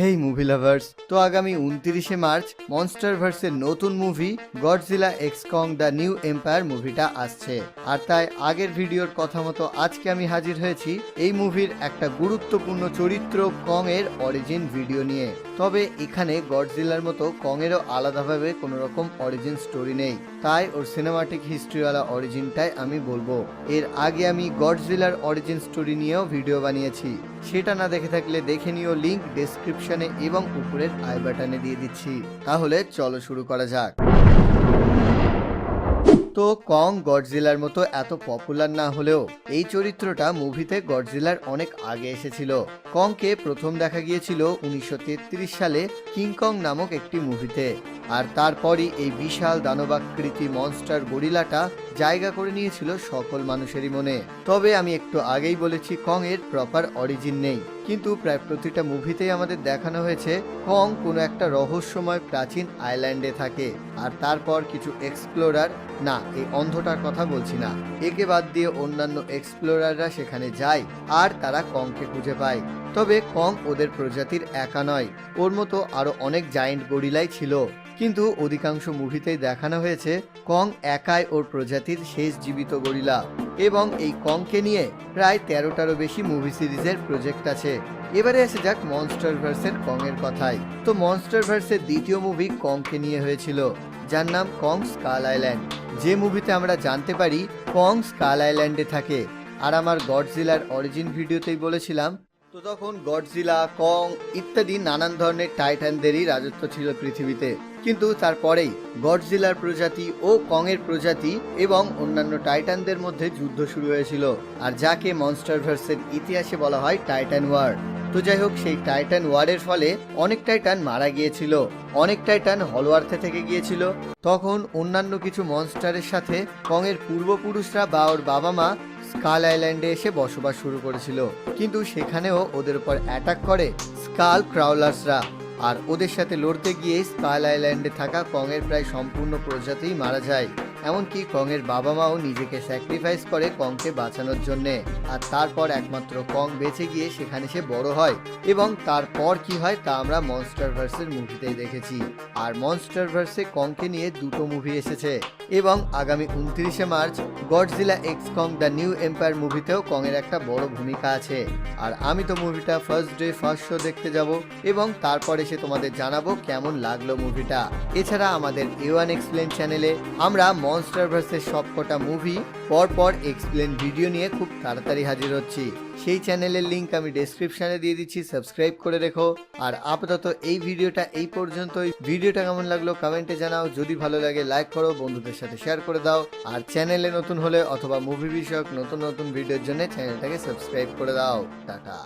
হেই movie lovers, তো আগামী উনত্রিশে মার্চ মনস্টার ভার্সের নতুন movie Godzilla x Kong the New Empire মুভিটা আসছে। আর তাই আগের ভিডিওর কথা মতো আজকে আমি হাজির হয়েছি এই মুভির একটা গুরুত্বপূর্ণ চরিত্র কং এর অরিজিন ভিডিও নিয়ে। তবে এখানে গডজিলার মতো কং এরও আলাদাভাবে কোনো রকম অরিজিন স্টোরি নেই। তাই ওর সিনেমাটিক হিস্ট্রিওয়ালা অরিজিনটাই আমি বলব। এর আগে আমি গডজিলার অরিজিন স্টোরি নিয়েও ভিডিও বানিয়েছি। সেটা না দেখে থাকলে দেখে নিও লিঙ্ক ডেসক্রিপশনে এবং উপরের আই বাটনে দিয়ে দিচ্ছি। তাহলে চলো শুরু করা যাক। তো কং গডজিলার মতো এত পপুলার না হলেও এই চরিত্রটা মুভিতে গডজিলার অনেক আগে এসেছিল। কংকে প্রথম দেখা গিয়েছিল উনিশশো তেত্রিশ সালে কিংকং নামক একটি মুভিতে। আর তারপরই এই বিশাল দানবাকৃতি মনস্টার গরিলাটা জায়গা করে নিয়েছিল সকল মানুষেরই মনে। তবে আমি একটু আগেই বলেছি কং এর প্রপার অরিজিন নেই। কিন্তু প্রায় প্রতিটা মুভিতেই আমাদের দেখানো হয়েছে কং কোনো একটা রহস্যময় প্রাচীন আইল্যান্ডে থাকে। আর তারপর কিছু এক্সপ্লোরার, না, এই অন্ধটার কথা বলছি না। একে বাদ দিয়ে অন্যান্য এক্সপ্লোরাররা সেখানে যায়, আর তারা কংকে খুঁজে পায়। তবে কং ওদের প্রজাতির একা নয়, ওর মতো আরও অনেক জায়েন্ট গরিলাই ছিল। কিন্তু অধিকাংশ মুভিতেই দেখানো হয়েছে, কং একাই ওর প্রজাতির শেষ জীবিত গরিলা। এবং এই কংকে নিয়ে প্রায় তেরোটারও বেশি মুভি সিরিজের প্রজেক্ট আছে। এবারে আসে যাক মনস্টার ভার্সের কং এর কথায়। তো মনস্টার ভার্সের দ্বিতীয় মুভি কংকে নিয়ে হয়েছিল, যার নাম কং স্কাল আইল্যান্ড। যে মুভিতে আমরা জানতে পারি কং স্কাল আইল্যান্ডে থাকে। আর আমার গডজিলার অরিজিন ভিডিওতেই বলেছিলাম, তো তখন গডজিলা কং ইত্যাদি নানান ধরনের টাইটানদেরই রাজত্ব ছিল পৃথিবীতে। কিন্তু তারপরেই গডজিলার প্রজাতি ও কং এর প্রজাতি এবং অন্যান্য টাইটানদের মধ্যে যুদ্ধ শুরু হয়েছিল, আর যাকে মনস্টার ভার্সের ইতিহাসে বলা হয় টাইটান ওয়ার। তো যাই হোক, সেই টাইটান ওয়ারের ফলে অনেক টাইটান মারা গিয়েছিল, অনেক টাইটান হলওয়ার্থে থেকে গিয়েছিল। তখন অন্যান্য কিছু মনস্টারের সাথে কং এর পূর্বপুরুষরা বা ওর বাবা মা স্কাল আইল্যান্ডে এসে বসবাস শুরু করেছিল। কিন্তু সেখানেও ওদের উপর অ্যাটাক করে স্কাল ক্রাউলার্সরা। আর ওদের সাথে লড়তে গিয়ে স্কাল আইল্যান্ডে থাকা কংয়ের প্রায় সম্পূর্ণ প্রজাতিই মারা যায়। এমনকি কংয়ের বাবা মাও নিজেকে স্যাক্রিফাইস করে কংকে বাঁচানোর জন্যে। আর তারপর একমাত্র কং বেঁচে গিয়ে সেখানে সে বড় হয় এবং তারপর কি হয় তা আমরা মনস্টার ভার্সের মুভিতেই দেখেছি। আর মনস্টার ভার্সে কংকে নিয়ে দুটো মুভি এসেছে। এবং আগামী উনত্রিশে March Godzilla x Kong the New Empire মুভিতেও কংয়ের একটা বড় ভূমিকা আছে। আর আমি তো মুভিটা ফার্স্ট ডে ফার্স্ট শো দেখতে যাব এবং তারপর এসে তোমাদের জানাব কেমন লাগল মুভিটা। এছাড়া আমাদের এ ওয়ান এক্সপ্লেন চ্যানেলে আমরা মনস্টার ভার্সের সবকটা মুভি পরপর এক্সপ্লেন ভিডিও নিয়ে খুব তাড়াতাড়ি হাজির হচ্ছি। সেই চ্যানেলের লিংক আমি ডেসক্রিপশনে দিয়ে দিচ্ছি সাবস্ক্রাইব করে রেখো। আর আপাতত এই ভিডিওটা এই পর্যন্তই। ভিডিওটা কেমন লাগল কমেন্টে জানাও। যদি ভালো লাগে লাইক করো। বন্ধুদের সাথে শেয়ার করে দাও। আর চ্যানেলে নতুন হলে অথবা মুভি বিষয়ক নতুন নতুন ভিডিওর জন্য চ্যানেলটাকে সাবস্ক্রাইব করে দাও। টাটা।